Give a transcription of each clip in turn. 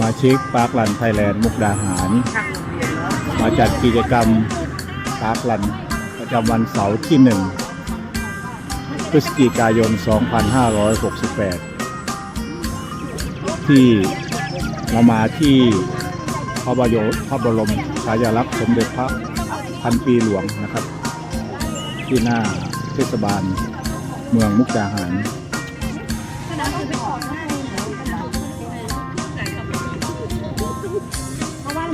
มาชิกปาร์คลันไทยแลนด์มุกดาหาร มาจัดกิจกรรมปาร์คลันประจำวันเสาร์ที่ 1 พฤศจิกายน 2568 ที่เรามาที่พระบรมพระบรมฉายาลักษณ์สมเด็จพระพันปีหลวงนะครับ ที่หน้าเทศบาลเมืองมุกดาหาร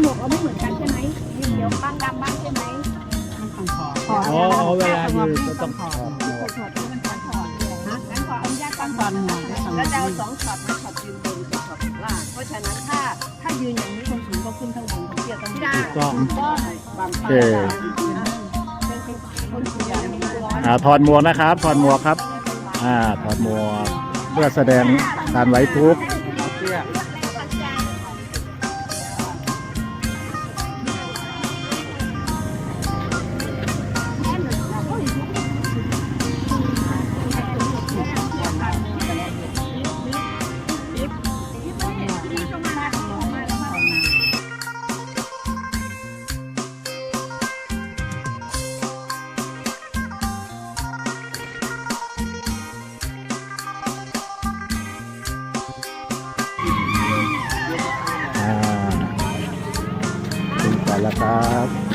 หมวกเราไม่เหมือนกันใช่ไหมมีเขียวบ้างดำบ้างใช่ไหมขออ๋อเอาเวลายืนก็ต้องถอดหมวกถอดแล้วมันถอดถอดฮะงั้นขออนุญาตตั้งก่อนหมวกแล้วจะเอาสองช็อตนะช็อตยืนบนกับช็อตล่างเพราะฉะนั้นถ้าถ้ายืนอย่างนี้คนสูงก็ขึ้นข้างบนคนเตี้ยต้องถูกต้ก็บางโอเคคนสูงอย่างนี้ร้อนอ่าถอดหมวกนะครับถอดหมวกครับอ่าถอดหมวกเพื่อแสดงการไว้ทุกข์ ครับ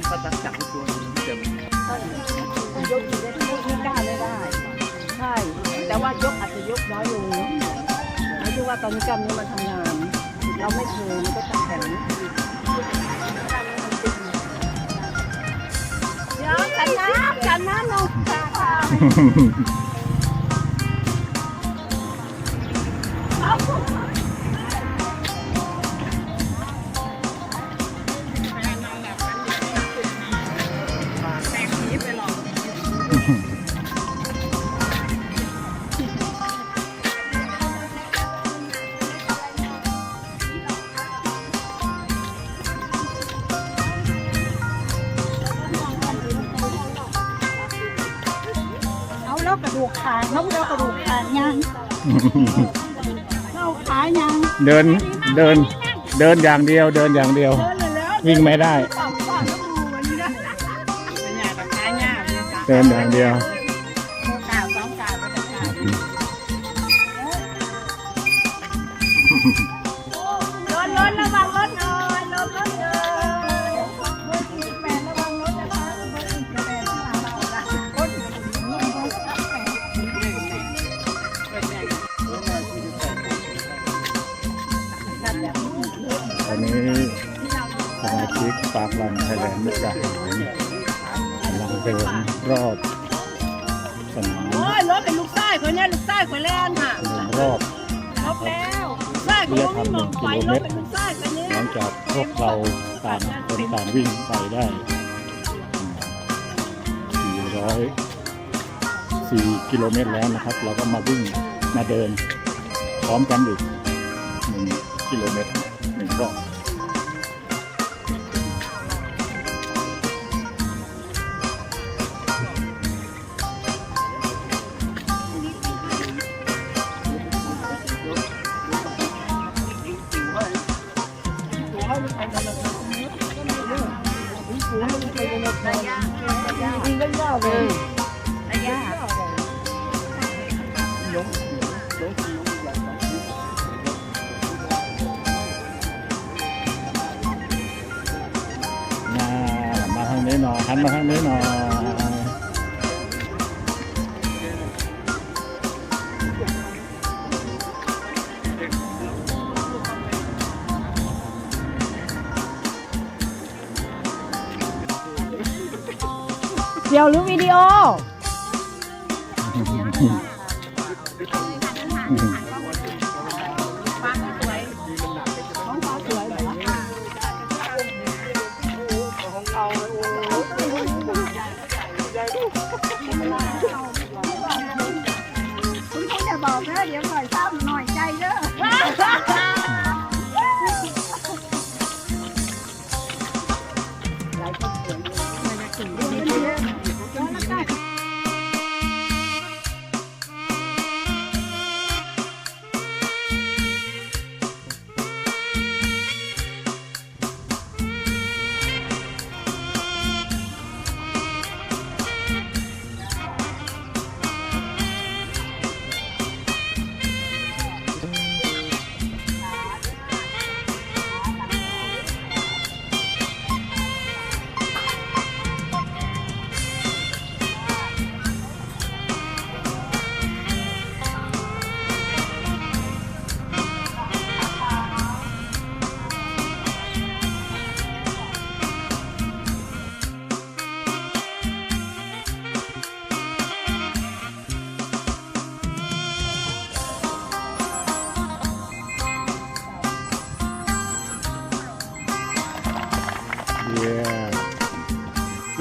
มันเขาตัดจับตัวเต็มยกอยู่ได้ทุกที่กล้าไม่ได้ ใช่ แต่ว่ายกอาจจะยกน้อยลงหมายถึงว่าตอนนี้กล้ามเนื้อมันทำงาน เราไม่เคยมันก็จะแข็งเดี๋ยวกันน้ำกันน้ำลงค่ะ เอาแล้วกระดูกขาเขาแล้วกระดูกขายังเราขายังเดินเดินเดินอย่างเดียวเดินอย่างเดียวเดินเลยแล้ววิ่งไม่ได้ปอกปอกแล้วดูวันนี้นะเป็นไงปากกาเนี่ยเดินอย่างเดียว มุกดาหารกำลังเดินรอบสนามโอ้ยรถเป็นลูกไส้คนนี้ลูกไส้คนแรกค่ะเดินรอบรถแล้วไส้คนนี้มองไปรถเป็นลูกไส้คนนี้หลังจากพวกเราต่างคนต่างวิ่งไปได้400 4กิโลเมตรแล้วนะครับ เราก็มาวิ่งมาเดินพร้อมกันอีก1กิโลเมตร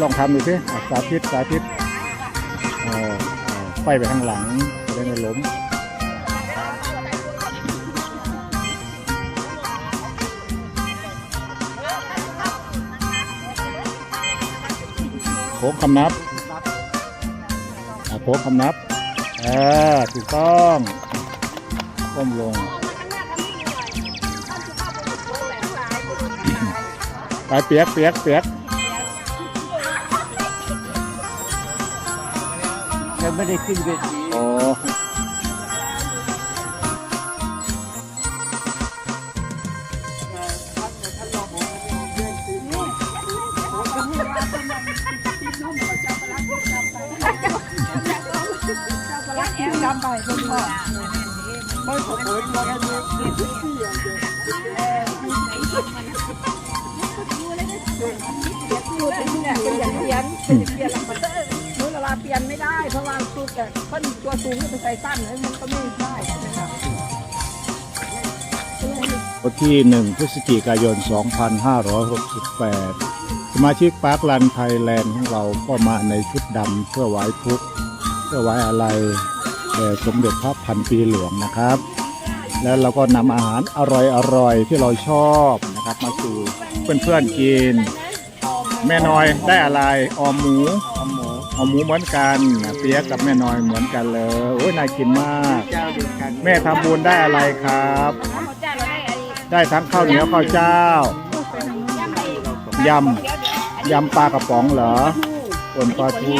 องทำดูสิอะสาธิตสาธิตเอ่อเอ่อไฟไปข้างหลังจะได้ไม่ล้มโค้งคำนับอะโค้งคำนับอ่าถูกต้องก้มลงไปเปียกเปียกเปียก ยังไม่ได้ขึ้นเวทีโอ้อืมเปลี่ยนหลังมันนู้นเวลาเปลี่ยนไม่ได้เพราะว่าสูตร แต่คนตัวสูงจะไปใส่สั้นเลยมันก็ไม่ได้นะคะวันที่ 1 พฤศจิกายน 2568 สมาชิกปาร์คลันไทยแลนด์ของเราก็มาในชุดดำเพื่อไว้ทุกเพื่อไว้อะไรแด่สมเด็จพระพันปีหลวงนะครับ แล้วเราก็นำอาหารอร่อยๆ ที่เราชอบนะครับ มาสู่เพื่อนๆกิน แม่น้อยได้อะไร ออมหมู ทำหมูออมหมูเหมือนกันเปียกกับแม่น้อยเหมือนกันเลยโอ้ยน่ากินมาก แม่ทำบุญได้อะไรครับ ได้ทั้งข้าวเหนียวข้าวเจ้ายำยำปลากระป๋องเหรอป่นปลาทู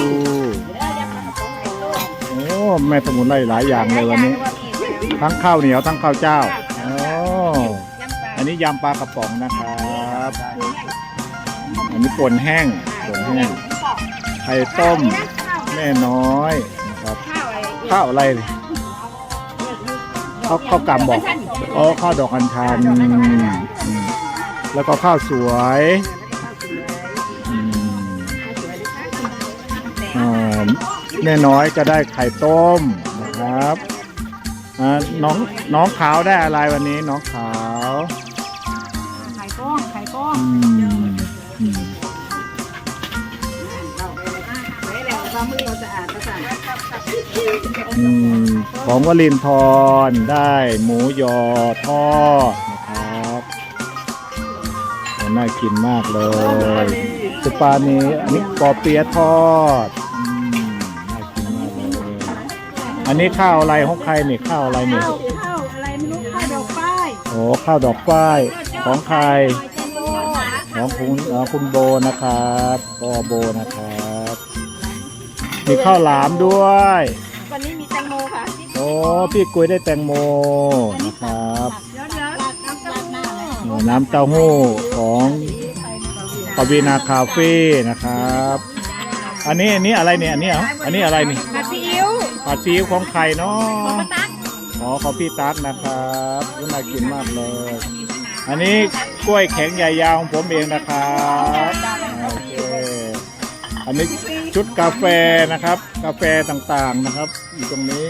โอ้แม่สมุนไพรหลายอย่างเลยวันนี้ ทั้งข้าวเหนียวทั้งข้าวเจ้าโอ้อันนี้ยำปลากระป๋องนะครับ อันนี้ป่นแห้งป่นแห้ง ข่ต้มแม่น้อยนะครับ ข้าวอะไรข้าวข้าวกำบอกอ๋อข้าวดอกอัญชันอืมแล้วก็ข้าวสวยอืมอ่าแม่น้อยก็ได้ไข่ต้มนะครับอ่าน้องน้องขาวได้อะไรวันนี้น้องขาว ไข่ก้องไข่ก้องอืม อเราสะอาดก็สะอาดอืมของวลินทรได้หมูยอทอดนะครับโอ้น่ากินมากเลยสุปานี้อันนี้ปอเปี๊ยะทอดอืมน่ากินมากเลยอันนี้ข้าวอะไรของใครนี่ข้าวอะไรนี่ข้าวข้าวอะไรไม่รู้ข้าวดอกป้ายโอ้ข้าวดอกฝ้ายของใครของคุณเอ่อคุณโบนะครับปอโบนะครับ มีข้าวหลามด้วย วันนี้มีแตงโมค่ะโอ้พี่กุยได้แตงโมนะครับเดี๋ยวเดี๋ยวน้ำเต้าหู้น้ำเต้าหู้ของปวีนาคาเฟ่นะครับ อันนี้อันนี้อะไรเนี่ยอันนี้เหรออันนี้อะไรนี่ผัดซีอิ๊วผัดซีอิ๊วของใครเนาของะป้าตั๊กอ๋อของพี่ตั๊กนะครับน่ากินมากเลย อันนี้กล้วยแข็งใหญ่ยาวของผมเองนะครับโอเคอันนี้ปีชุดกาแฟนะครับ กาแฟต่างๆนะครับ อยู่ตรงนี้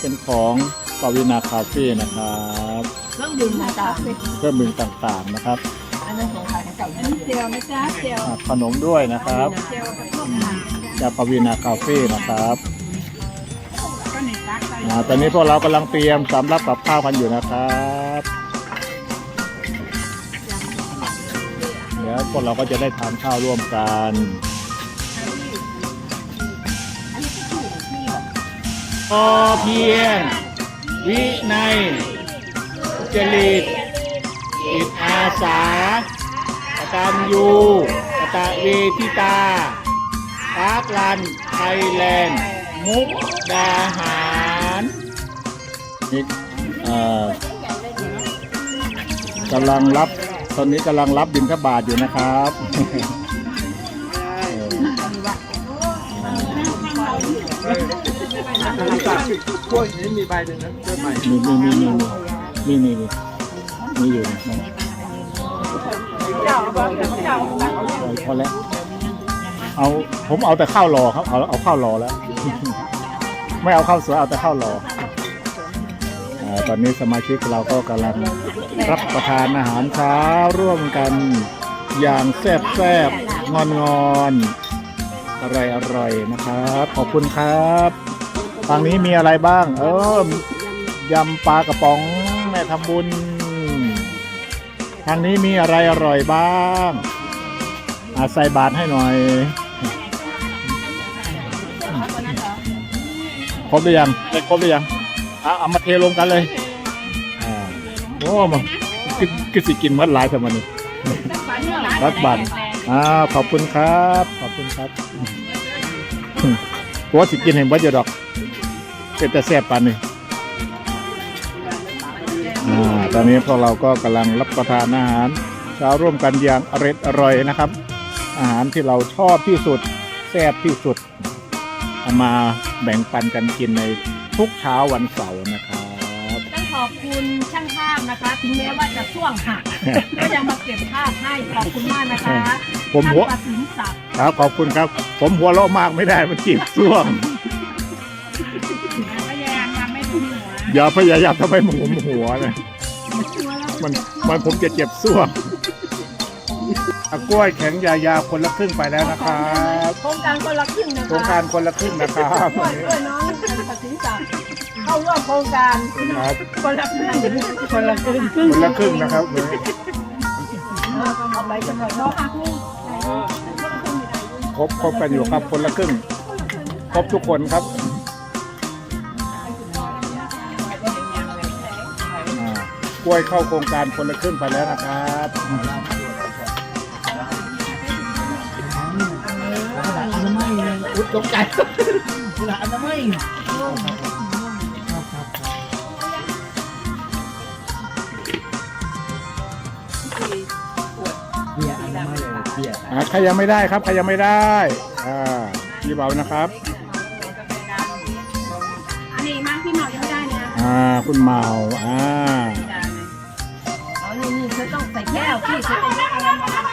เป็นของปวินาคาเฟ่นะครับเครื่องดื่มต่างเครื่องมือต่างๆนะครับๆอันนั้นของขายของเก่าน้ำเจียวนะจ๊ะเจียวอ่าขนมด้วยนะครับเจียวกระทบหางจากปวินาคาเฟ่นะครับก็ในตักใส่อ่าตอนนี้พวกเรากำลังเตรียมสำรับกับข้าวกันอยู่นะครับ เดี๋ยวพวกเราก็จะได้ทานข้าวร่วมกัน พอเพียง วินัยจริตจิตอาสากตัญญูกตเวทิตาปาร์คลันไทยแลนด์ มุกดาหารนี่เอ่อกำลังรับ ตอนนี้กำลังรับบินทบาทอยู่นะครับ พวกนี้มีใบหนึ่งนะเจ้ใบมีมีมีมีมีมีมีอยู่นะพอแล้วเอาผมเอาแต่ข้าวรอครับเอาเอาข้าวรอแล้ว ไม่เอาข้าวสวยเอาแต่ข้าวรอตอนนี้สมาชิกเราก็กำลังรับประทานอาหารเช้าร่วมกันอย่างแซ่บแซ่บงอนงอนอร่อยอร่อยนะครับ ขอบคุณครับ ทางนี้มีอะไรบ้าง เออยำปลากระป๋องแม่ทำบุญ ทางนี้มีอะไรอร่อยบ้างอาใส่บาทให้หน่อยครบหรือยังได้ครบหรือยังอะเอามาเทลงกันเลยอ่าโอ้มันกินกินสิกินมื่อหลายท่ามันนี่รักบันอ่าขอบคุณครับ ขอบคุณครับกลัวสิกินเห็นว่าจะดอก เป็นแต่แซ่บปานนี่อ่าตอนนี้พวกเราก็กำลังรับประทานอาหารเช้าร่วมกันอย่างอร่อยอร่อยนะครับ อาหารที่เราชอบที่สุดแซ่บที่สุดเอามาแบ่งปันกันกินในทุกเช้าวันเสาร์นะครับต้องขอบคุณช่างภาพนะคะถึงแม้ว่าจะช่วงหักก็ยังมาเก็บภาพให้ขอบคุณมากนะคะผมหัวท่านประสินศักดิ์ครับขอบคุณครับ ผมหัวเราะมากไม่ได้มันจีบซ่วง อย่าพยายามทำให้ผมหัวนะมันมันผมจะเจ็บซ่วงอะกล้วยแข็งยายาคนละครึ่งไปแล้วนะครับโครงการคนละครึ่งนะโครงคะการคนละครึ่งนะครับช่วยด้วยน้องประสินศักดิ์เข้าร่วมโครงการครับคนละครึ่งคนละครึ่งคนละครึ่งนะครับเอาไปกันหน่อยเนาะค่ะครูครบครบกันอยู่ครับคนละครึ่งครบทุกคนครับ ล้วยเข้าโครงการคนละครึ่งไปแล้วนะครับอุดตกใจหลานนะไม่เบียร์อันนั้นไม่เลยเบียร์อ่าใครยังไม่ได้ครับ ใครยังไม่ได้อ่าพี่เบานะครับอันนี้มากพี่หมอยังไม่ได้นะอ่า คุณเมาอ่า ใส่แก้วพี่ใส่อะไรมา